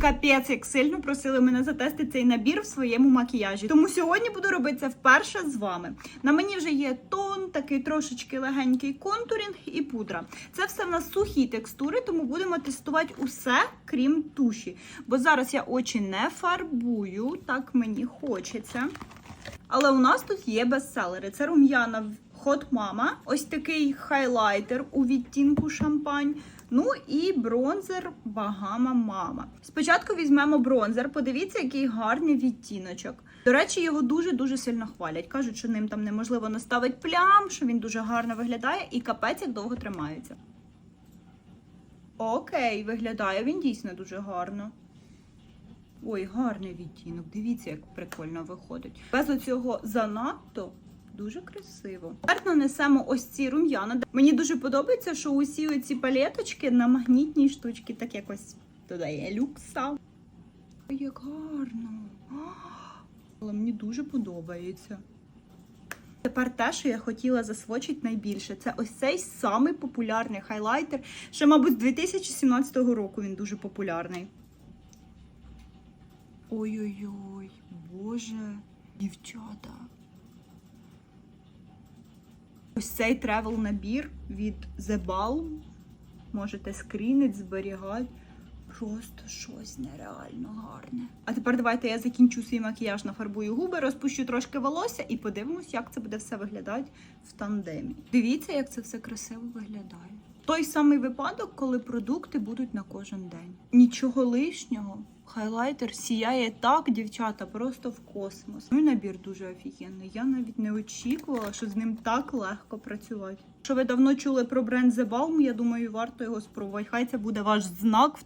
капець, як сильно просили мене затестити цей набір в своєму макіяжі. Тому сьогодні буду робити це вперше з вами. На мені вже є тон, такий трошечки легенький контурінг і пудра. Це все в нас сухі текстури, тому будемо тестувати усе, крім туші. Бо зараз я очі не фарбую, так мені хочеться. Але у нас тут є бестселери. Це рум'яна Hot Mama, ось такий хайлайтер у відтінку шампань. Ну і бронзер Багама Мама. Спочатку візьмемо бронзер. Подивіться, який гарний відтіночок. До речі, його дуже-дуже сильно хвалять. Кажуть, що ним там неможливо наставити плям, що він дуже гарно виглядає і капець як довго тримається. Окей, виглядає він дійсно дуже гарно. Ой, гарний відтінок. Дивіться, як прикольно виходить. Без оцього занадто дуже красиво. Тепер нанесемо ось ці рум'яна. Мені дуже подобається, що усі оці палеточки на магнітній штучці так якось додає люкса. Ой, як гарно. Але мені дуже подобається. Тепер те, що я хотіла засвочити найбільше, це ось цей самий популярний хайлайтер. Ще, мабуть, з 2017 року він дуже популярний. Ой-ой-ой, боже, дівчата. Ось цей тревел набір від The Balm. Можете скрінити, зберігати. Просто щось нереально гарне. А тепер давайте я закінчу свій макіяж, нафарбую губи, розпущу трошки волосся і подивимось, як це буде все виглядати в тандемі. Дивіться, як це все красиво виглядає. Той самий випадок, коли продукти будуть на кожен день. Нічого лишнього. Хайлайтер сіяє так, дівчата, просто в космос. Ну і набір дуже офігенний. Я навіть не очікувала, що з ним так легко працювати. Якщо ви давно чули про бренд The Balm, я думаю, варто його спробувати. Хай це буде ваш знак